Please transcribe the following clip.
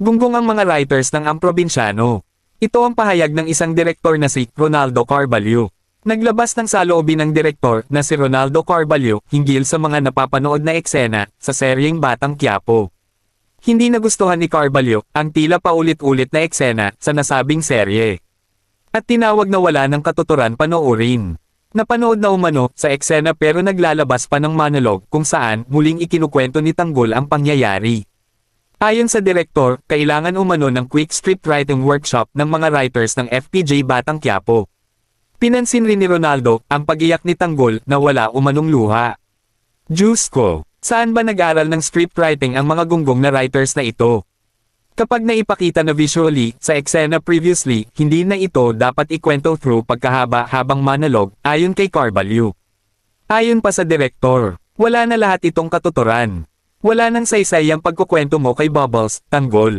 Gunggong ang mga writers ng Amprobinsyano. Ito ang pahayag ng isang direktor na si Ronaldo Carvalho. Naglabas ng saloobin ng direktor na si Ronaldo Carvalho hinggil sa mga napapanood na eksena sa seryeng Batang Quiapo. Hindi nagustuhan ni Carvalho ang tila paulit-ulit na eksena sa nasabing serye. At tinawag na wala ng katuturan panoorin. Napanood na umano sa eksena pero naglalabas pa ng monologue kung saan muling ikinukwento ni Tanggol ang pangyayari. Ayon sa direktor, kailangan umano ng quick script writing workshop ng mga writers ng FPJ Batang Quiapo. Pinansin rin ni Ronaldo ang pagiyak ni Tanggol na wala umanong luha. Diyos ko, saan ba nag-aral ng script writing ang mga gunggong na writers na ito? Kapag naipakita na visually sa eksena previously, hindi na ito dapat ikwento through pagkahaba habang monologue, ayon kay Carvalho. Ayon pa sa direktor, wala na lahat itong katuturan. Wala nang saysay ang pagkukwento mo kay Bubbles, Tanggol.